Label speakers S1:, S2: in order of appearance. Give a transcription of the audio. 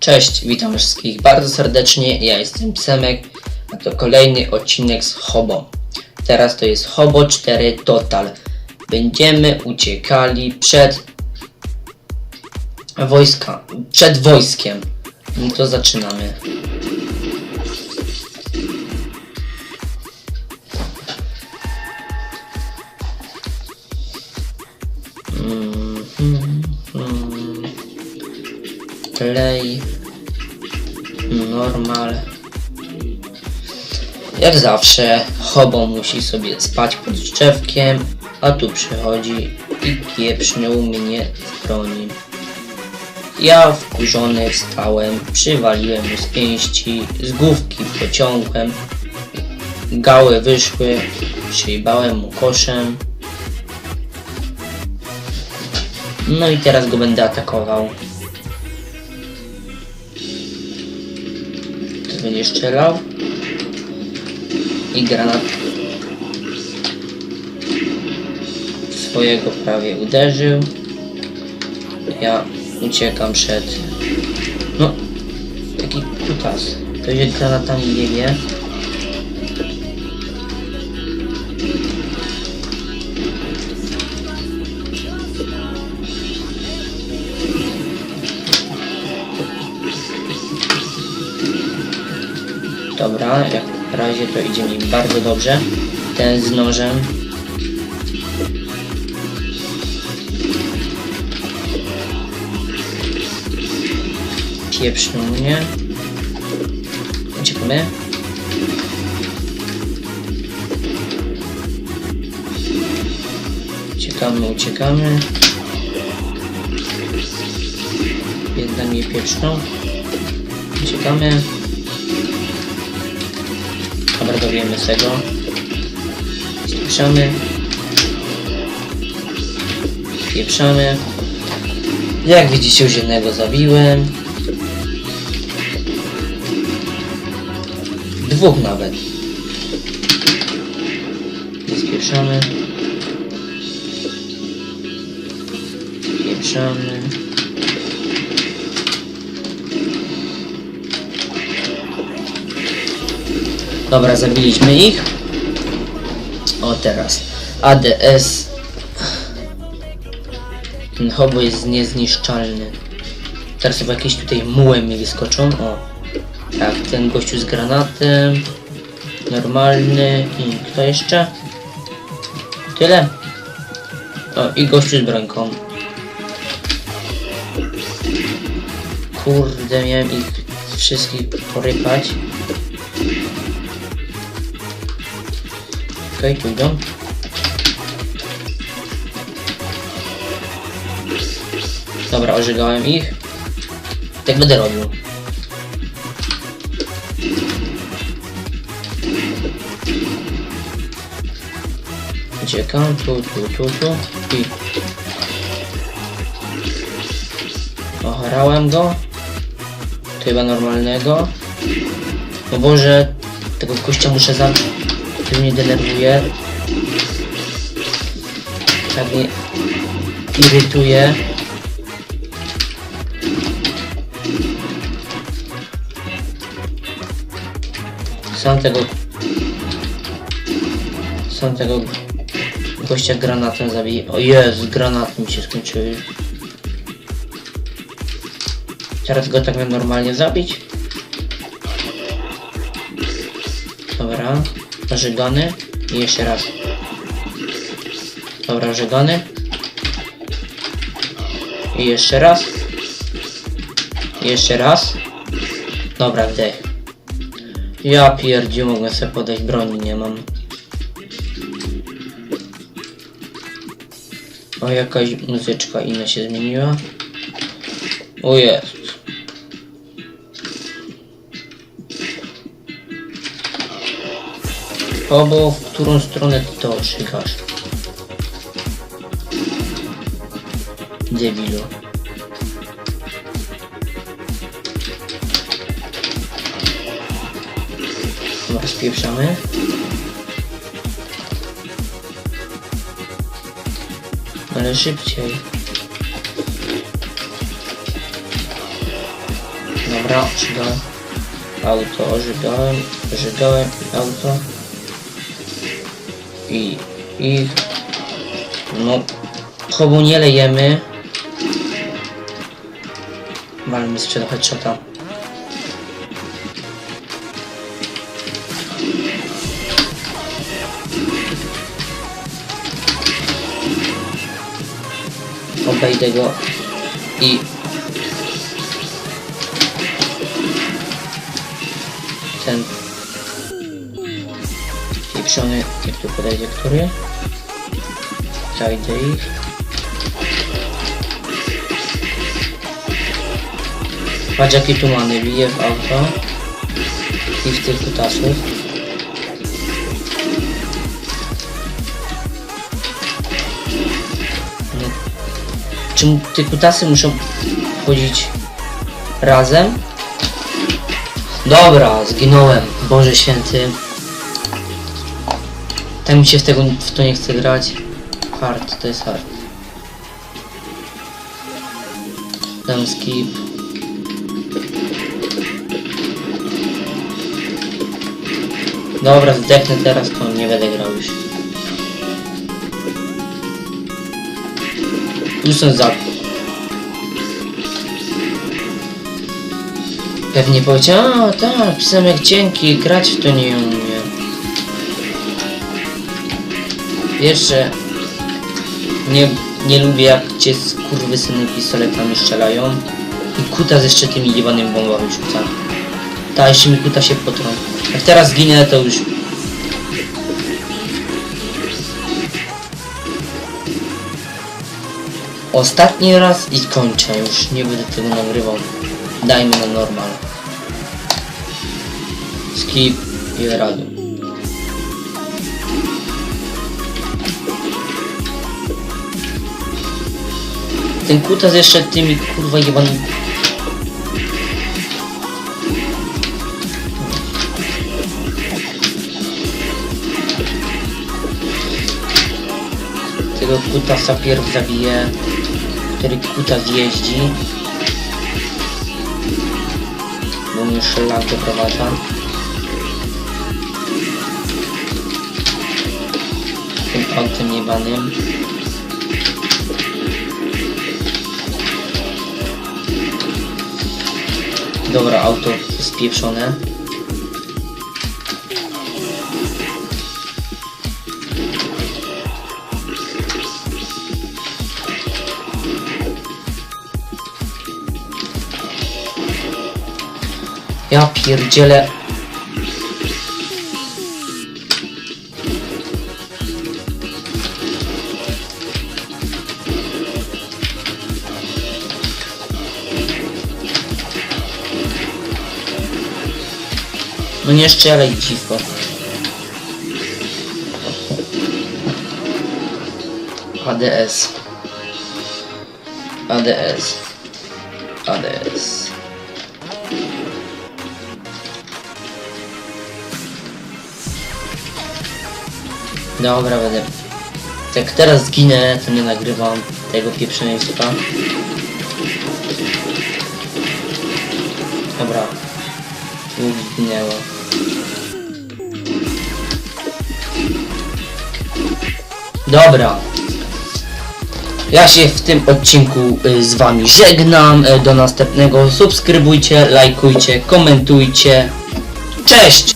S1: Cześć, witam wszystkich bardzo serdecznie. Ja jestem Psemek, a to kolejny odcinek z Hobo. Teraz to jest Hobo 4 Total. Będziemy uciekali przed wojska, przed wojskiem. No to zaczynamy. Mm, mm, mm. Play. Normal. Jak zawsze, Hobo musi sobie spać pod drzewkiem, a tu przychodzi i pieprzniął mnie z broni. Ja wkurzony wstałem, przywaliłem mu z pięści, z główki pociągłem, gały wyszły, przyjebałem mu koszem. No i teraz go będę atakował. Będzie strzelał. I granat swojego prawie uderzył. Ja uciekam przed... No, taki kutas. To się granatami jebie. Dobra, jak na razie to idzie mi bardzo dobrze. Ten z nożem. Pieprznął mnie. Uciekamy. Uciekamy, uciekamy. Jedna mnie pieprznął. Uciekamy. Z tego. Spieprzamy. Pieprzamy. Jak widzicie, już jednego zabiłem. Dwóch nawet. Spieprzamy. Pieprzamy. Dobra, zabiliśmy ich. O teraz. ADS. Ten hobo jest niezniszczalny. Teraz chyba jakieś tutaj muły mi wyskoczą. O. Tak, ten gościu z granatem. Normalny. I kto jeszcze? Tyle. O, i gościu z brońką. Kurde, miałem ich wszystkich porypać. Okej, idą. Dobra, ożygałem ich. Tak będę robił. Uciekam, tu, tu, tu, tu i... Ocharałem go. To chyba normalnego. O Boże, tego kościa muszę zabić. To mnie denerwuje. Tak mnie irytuje. Sam tego... Sam tego gościa granatem zabiję. O jest, granaty mi się skończyły. Teraz go tak normalnie zabić. Dobra. Żegany. I jeszcze raz. Dobra, żegany. I jeszcze raz. I jeszcze raz. Dobra, wdech. Ja pierdziu, mogę sobie podejść broni, nie mam. O, jakaś muzyczka inna się zmieniła. O jest. Obo, w którą stronę ty to otrzykasz? Debilu. Dobra, spieprzamy. Ale szybciej. Dobra, żygałem. Auto, żygałem, żygałem auto. I, i, no, chobu nie lejemy. Walmy sprzeda headshota. Obejdę go i ten pieprzony, jak tu podejdzie który? Zajdę ich. Patrz jakie tu mamy, bije w auto i w tych kutasów. No. Czemu te kutasy muszą chodzić razem? Dobra, zginąłem. Boże święty. Tak mi się w, tego, w to nie chce grać. Hard, to jest hard. Dam skip. Dobra, zdechnę teraz, to nie będę grał już. Już są za... Pewnie powiedział, a tak, pisałem jak dzięki, grać w to nie umie. Jeszcze nie, nie lubię jak cię skurwysyny pistoletami strzelają i kuta jeszcze tymi jebanymi bombami rzuca. Ta, jeszcze mi kuta się potrą. Jak teraz zginę, to już... Ostatni raz i kończę już, nie będę tego nagrywał. Dajmy na normal. Skip i radio. Ten kutas jeszcze tymi kurwa jebanymi... Tego kutasa pierw zabije, który kutas jeździ. Bo mnie szlak doprowadza. Tym autem jebanym. Dobra, auto spieprzone. Ja pierdzielę. No nie strzelaj dziwko. ADS. ADS. ADS. Dobra, będę. Jak teraz zginę, to nie nagrywam tego pieprzonego suka. Dobra. Tu zginęło. Dobra. Ja się w tym odcinku y, z wami żegnam. Y, Do następnego. Subskrybujcie, lajkujcie, komentujcie. Cześć!